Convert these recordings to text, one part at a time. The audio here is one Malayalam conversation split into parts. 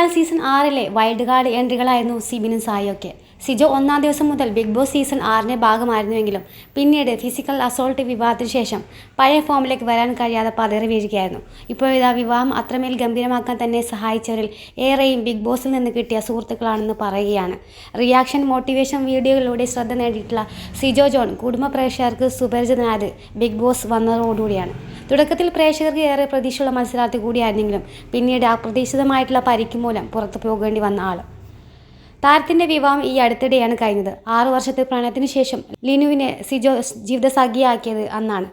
മലയാളം സീസൺ ആറിലെ വൈൽഡ് കാർഡ് എൻട്രികളായിരുന്നു സിബിനും സായിയൊക്കെ. സിജോ ഒന്നാം ദിവസം മുതൽ ബിഗ് ബോസ് സീസൺ ആറിന്റെ ഭാഗമായിരുന്നുവെങ്കിലും പിന്നീട് ഫിസിക്കൽ അസോൾട്ട് വിവാഹത്തിന് ശേഷം പഴയ ഫോമിലേക്ക് വരാൻ കഴിയാതെ പതറി വീഴുകയായിരുന്നു. ഇതാ വിവാഹം അത്രമേൽ ഗംഭീരമാക്കാൻ തന്നെ സഹായിച്ചവരിൽ ഏറെയും ബിഗ് ബോസിൽ നിന്ന് കിട്ടിയ സുഹൃത്തുക്കളാണെന്ന് പറയുകയാണ്. റിയാക്ഷൻ മോട്ടിവേഷൻ വീഡിയോകളിലൂടെ ശ്രദ്ധ നേടിയിട്ടുള്ള സിജോ ജോൺ കുടുംബ പ്രേക്ഷകർക്ക് സുപരിചിതനായത് ബിഗ് ബോസ് വന്നതോടുകൂടിയാണ്. തുടക്കത്തിൽ പ്രേക്ഷകർക്ക് ഏറെ പ്രതീക്ഷയുള്ള മത്സരാർത്ഥി കൂടിയായിരുന്നെങ്കിലും പിന്നീട് അപ്രതീക്ഷിതമായിട്ടുള്ള പരിക്ക് മൂലം പുറത്തു പോകേണ്ടി വന്ന ആൾ താരത്തിന്റെ വിവാഹം ഈ അടുത്തിടെയാണ് കഴിഞ്ഞത്. ആറു വർഷത്തെ പ്രണയത്തിന് ശേഷം ലിനുവിനെ സിജോ ജീവിതസാഖിയാക്കിയത് അന്നാണ്.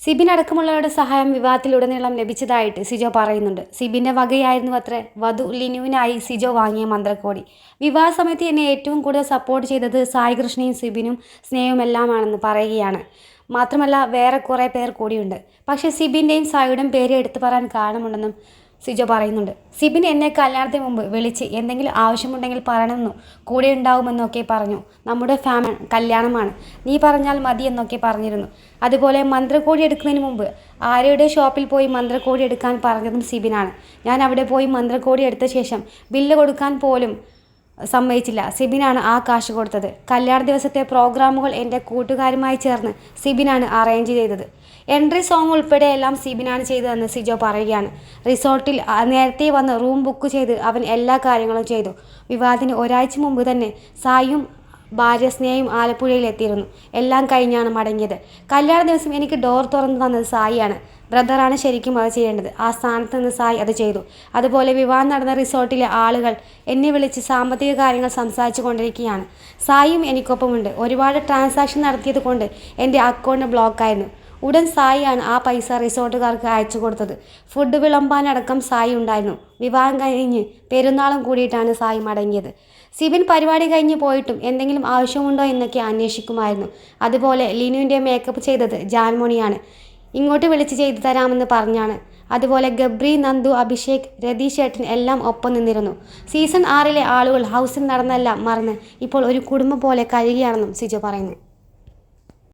സിബിൻ അടക്കമുള്ളവരുടെ സഹായം വിവാഹത്തിലുടനീളം ലഭിച്ചതായിട്ട് സിജോ പറയുന്നുണ്ട്. സിബിന്റെ വകയായിരുന്നു അത്രേ. വധു ലിനുവിനായി സിജോ വാങ്ങിയ മന്ത്രക്കോടി. വിവാഹ സമയത്ത് എന്നെ ഏറ്റവും കൂടുതൽ സപ്പോർട്ട് ചെയ്തത് സായി കൃഷ്ണയും സിബിനും സ്നേഹവുമെല്ലാമാണെന്ന് പറയുകയാണ്. മാത്രമല്ല വേറെ കുറേ പേർ കൂടിയുണ്ട്. പക്ഷേ സിബിന്റെയും സായിയുടെയും പേര് എടുത്തു പറയാൻ കാരണമുണ്ടെന്നും സിജോ പറയുന്നുണ്ട്. സിബിൻ എന്നെ കല്യാണത്തിന് മുമ്പ് വിളിച്ച് എന്തെങ്കിലും ആവശ്യമുണ്ടെങ്കിൽ പറയണമെന്നു കൂടെ ഉണ്ടാവുമെന്നൊക്കെ പറഞ്ഞു. നമ്മുടെ ഫാമ കല്യാണമാണ്. നീ പറഞ്ഞാൽ മതി എന്നൊക്കെ പറഞ്ഞിരുന്നു. അതുപോലെ മന്ത്രക്കോടി എടുക്കുന്നതിന് മുമ്പ് ആര്യയുടെ ഷോപ്പിൽ പോയി മന്ത്രക്കോടി എടുക്കാൻ പറഞ്ഞതും സിബിനാണ്. ഞാൻ അവിടെ പോയി മന്ത്രക്കോടി എടുത്ത ശേഷം ബില്ല് കൊടുക്കാൻ പോലും സമ്മതിച്ചില്ല. സിബിനാണ് ആ കാശ് കൊടുത്തത്. കല്യാണ ദിവസത്തെ പ്രോഗ്രാമുകൾ എന്റെ കൂട്ടുകാരുമായി ചേർന്ന് സിബിനാണ് അറേഞ്ച് ചെയ്തത്. എൻട്രി സോങ് ഉൾപ്പെടെ എല്ലാം സിബിനാണ് ചെയ്തതെന്ന് സിജോ പറയുകയാണ്. റിസോർട്ടിൽ നേരത്തെ വന്ന് റൂം ബുക്ക് ചെയ്ത് അവൻ എല്ലാ കാര്യങ്ങളും ചെയ്തു. വിവാഹത്തിന് ഒരാഴ്ച മുമ്പ് തന്നെ സായും ഭാര്യ സ്നേഹയും ആലപ്പുഴയിൽ എത്തിയിരുന്നു എല്ലാം കഴിഞ്ഞാണ് മടങ്ങിയത്. കല്യാണ ദിവസം എനിക്ക് ഡോർ തുറന്നു തന്നത് സായിയാണ്. ബ്രദറാണ് ശരിക്കും അത് ചെയ്യേണ്ടത്. ആ സ്ഥാനത്ത് നിന്ന് സായി അത് ചെയ്തു. അതുപോലെ വിവാഹം നടന്ന റിസോർട്ടിലെ ആളുകൾ എന്നെ വിളിച്ച് സാമ്പത്തിക കാര്യങ്ങൾ സംസാരിച്ചു കൊണ്ടിരിക്കുകയാണ്. സായിയും എനിക്കൊപ്പമുണ്ട്. ഒരുപാട് ട്രാൻസാക്ഷൻ നടത്തിയത് കൊണ്ട് എന്റെ അക്കൗണ്ട് ബ്ലോക്കായിരുന്നു ഉടൻ സായിയാണ് ആ പൈസ റിസോർട്ടുകാർക്ക് അയച്ചു കൊടുത്തത്. ഫുഡ് വിളമ്പാനടക്കം സായി ഉണ്ടായിരുന്നു. വിവാഹം കഴിഞ്ഞ് പെരുന്നാളും കൂടിയിട്ടാണ് സായി മടങ്ങിയത്. സിബിൻ പരിപാടി കഴിഞ്ഞ് പോയിട്ടും എന്തെങ്കിലും ആവശ്യമുണ്ടോ എന്നൊക്കെ അന്വേഷിക്കുമായിരുന്നു. അതുപോലെ ലിനുവിന്റെ മേക്കപ്പ് ചെയ്തത് ജാൻമോണിയാണ്. ഇങ്ങോട്ട് വിളിച്ച് ചെയ്തു തരാമെന്ന് പറഞ്ഞാണ്. അതുപോലെ ഗബ്രി നന്ദു അഭിഷേക് രതീഷ് ഏട്ടൻ എല്ലാം ഒപ്പം നിന്നിരുന്നു. സീസൺ ആറിലെ ആളുകൾ ഹൗസിൽ നടന്നെല്ലാം മറന്ന് ഇപ്പോൾ ഒരു കുടുംബം പോലെ കഴിയുകയാണെന്നും സിജു പറയുന്നു.